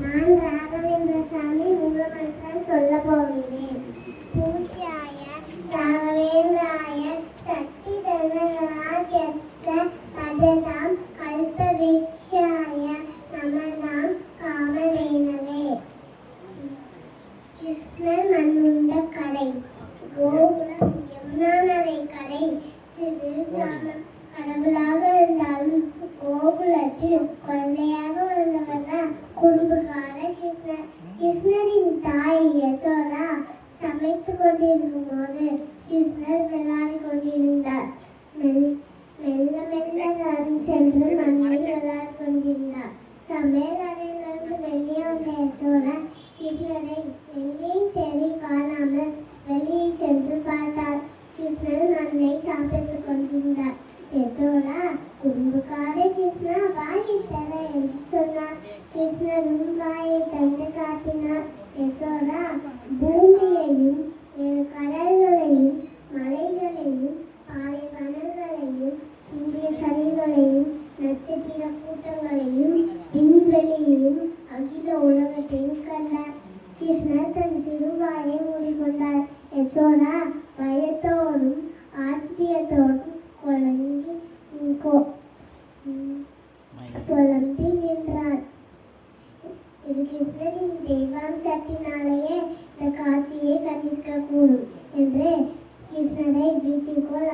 நான் ராகவேந்திர சாமி மூலமந்திரம் சொல்ல போகிறேன் பூஜ்யாய ராகவேந்திராய சக்தி தர்மராஜத்த பதனாம் கல்பவிக்ஷாய நமதாம் காமதேனவே கிருஷ்ணன் மண்ணுண்ட கடை கோகுலம் கடை சிறு கிராமம் தான் கிருஷ்ணர் கிருஷ்ணரின் தாய் யசோதா சமைத்து கொண்டிருக்கும் போது கிருஷ்ணர் விளையாடி கொண்டிருந்தார். மெல்- மெல்ல மெல்ல நடந்து சென்று மண்ணில் விளையாடி கொண்டிருந்தார். சமையல் அறையிலிருந்து வெளியே வந்த யசோதா கிருஷ்ணரை எங்கேயும் தேடி காணாமல் வெளியே சென்று பார்த்தார். கிருஷ்ணர் மண்ணை சாப்பிட்டுக் கொண்டிருந்தார். யசோதா குறும்புக்கார கிருஷ்ணா வாயை தர என்று சொன்னார் கிருஷ்ணரும் வாயை தந்து காட்டினார். யசோதா பூமியையும் கடல்களையும் மலைகளையும் பாலைவனங்களையும் சூரிய சனிகளையும் நட்சத்திர கூட்டங்களையும் விண்வெளியையும் அகில உலகத்தையும் கண்டார். கிருஷ்ணர் தன் சிறுவாயை மூடிக்கொண்டார். யசோதா பயத்தோடும் ஆச்சரியத்தோடும் குழங்கி கிருஷ்ணரின் தெய்வாம்சத்தினாலேயே இந்த காட்சியை கண்டிருக்க கூடும் என்று கிருஷ்ணரை வீட்டிற்குள்